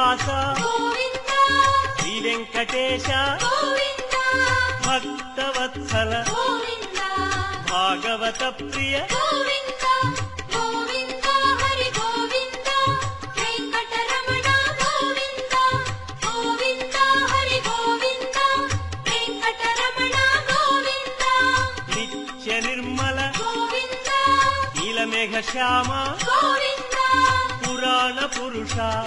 శ్రీనివాస శ్రీ వెంకటేశ. భక్తవత్సల. భాగవత ప్రియ. శ్యామా. పురాణ పురుషా.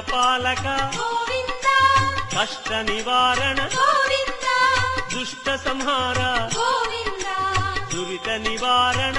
పాలక కష్ట నివారణ దుష్ట సంహార దురిత నివారణ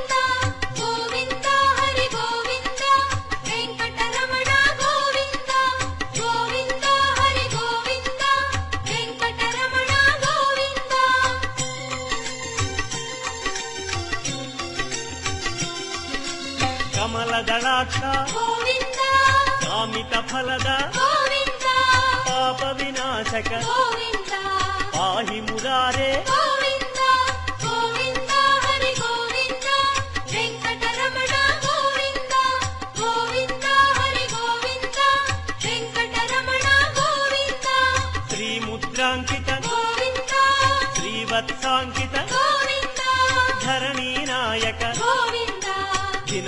ಕಮಲ ದಳಾಕ್ಷ ಕಾಮಿತ ಫಲದ ಪಾಪ ವಿನಾಶಕ ಪಾಹಿ ಮುರಾರೇ శ్రీముద్రాంకిత శ్రీవత్సాంకిత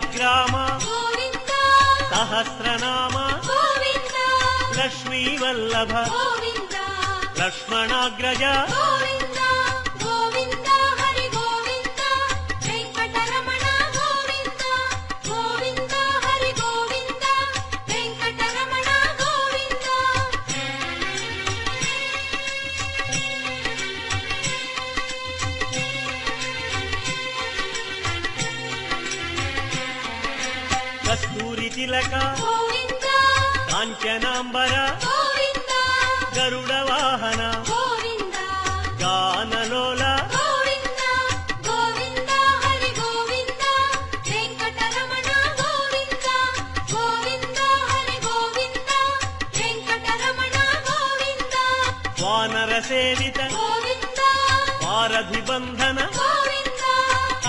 ग्राम सहस्रनाम लक्ष्मीवल्लभ लक्ष्मणाग्रजा కదంబర గరుడ వాహన గానలోల వానర సేవిత వారధి బంధన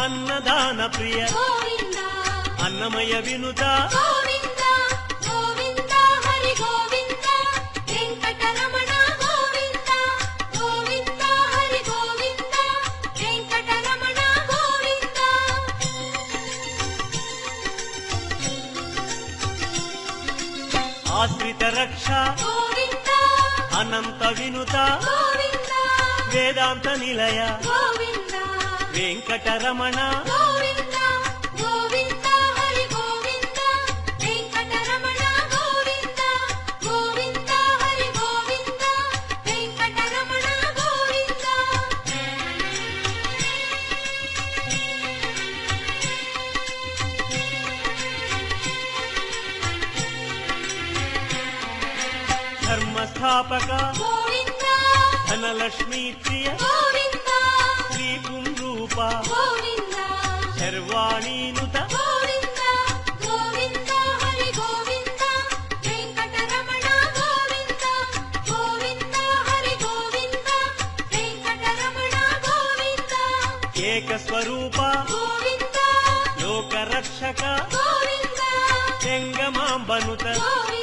అన్నదాన ప్రియ అన్నమయ వినుత రక్ష అనంత వినుత. వేదాంత నిలయ. వెంకటరమణ. స్థాపక ధనలక్ష్మీ ప్రియ శ్రీ పుంరూప శర్వాణీనుత ఏకస్వరూప లోకరక్షక జంగమాంబనుత గోవింద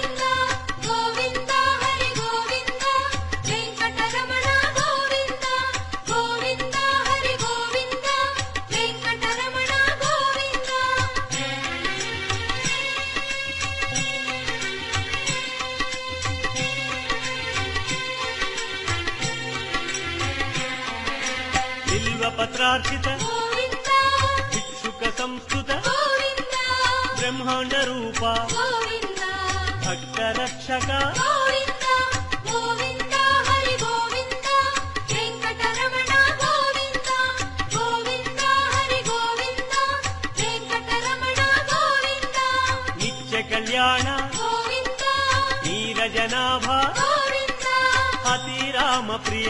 ప్రార్థిత భిక్షుక సంస్కృత బ్రహ్మాండ రూప భక్త రక్షక కళ్యాణ నీరజనాభ అతి రామ ప్రియ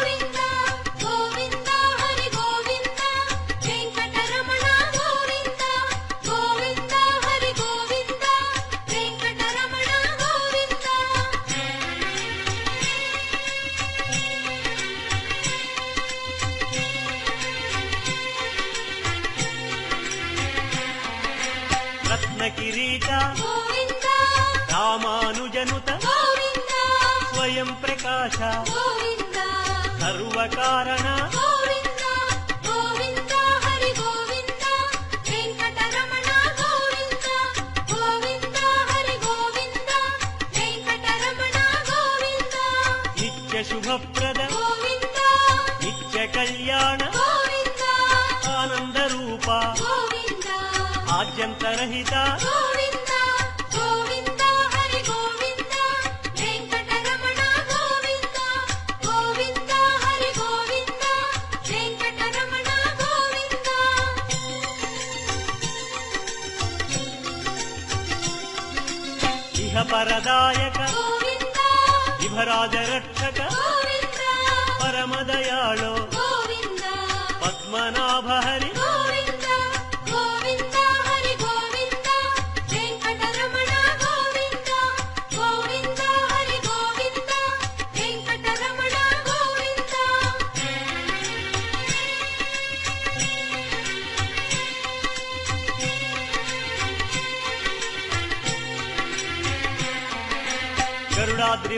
రామానుజనుత. స్వయం ప్రకాశ. సర్వకారణ. శుభప్రద. నిత్య కళ్యాణ. ఆనందరూప. ఆద్యంతరహిత. విఘ్న పరదాయక విభరాజ రక్షక పరమదయాళో పద్మనాభ హరి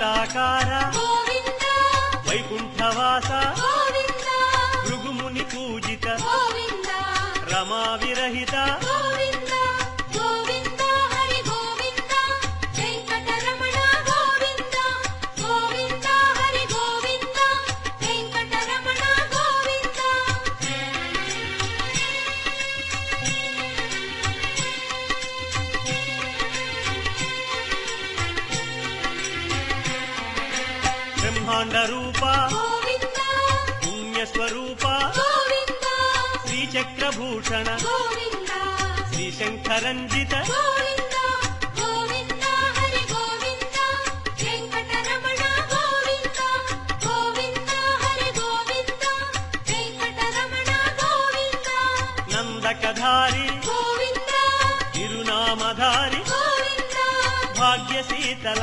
గోవిందాకార వైకుంఠవాస బ్రహ్మాండ రూప పుణ్యస్వరూప శ్రీచక్రభూషణ శ్రీశంకరంజిత. నందకధారి తిరునామధారి భాగ్యశీతల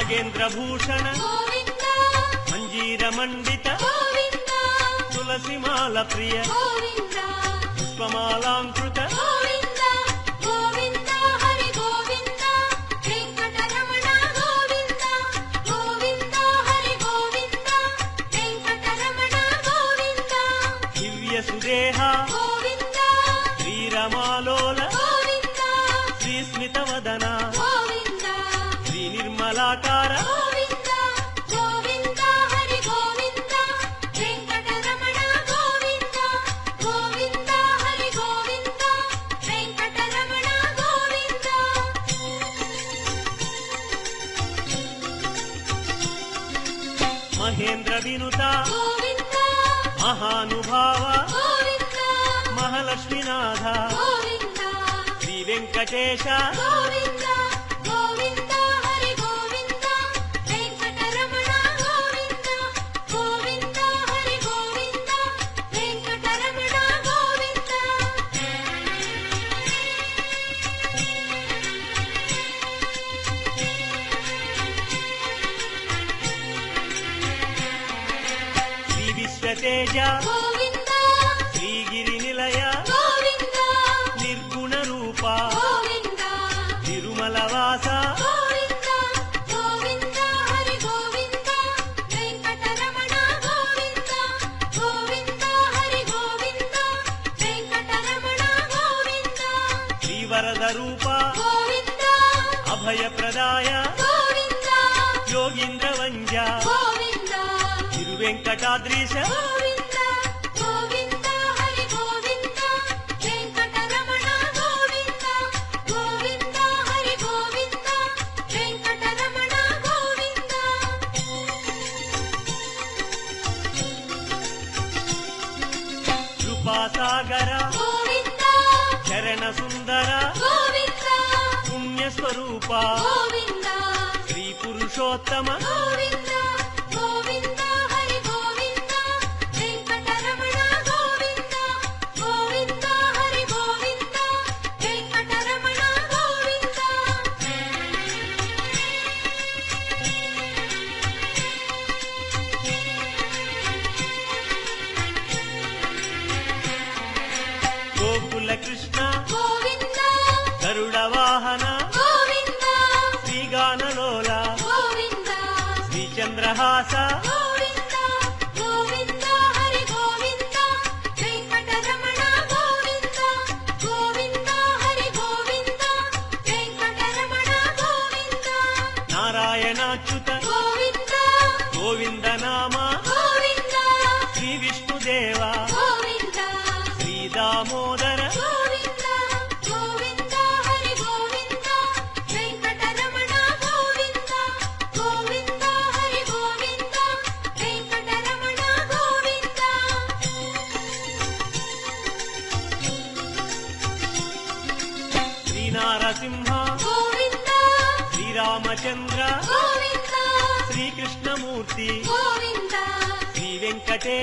నాగేంద్ర భూషణ మంజీర మండిత తులసిమాల ప్రియ పుష్పమాలాంకృత భానుభావ మహాలక్ష్మీనాథ శ్రీ వెంకటేశ दे जा వెంకటాద్రీశ. కృపాసాగర శరణ సుందర పుణ్యస్వరూప శ్రీ పురుషోత్తమ आशा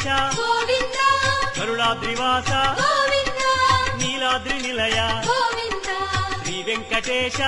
గణేశ కరుణాద్రివాస నీలాద్రి నిలయ శ్రీ వెంకటేశ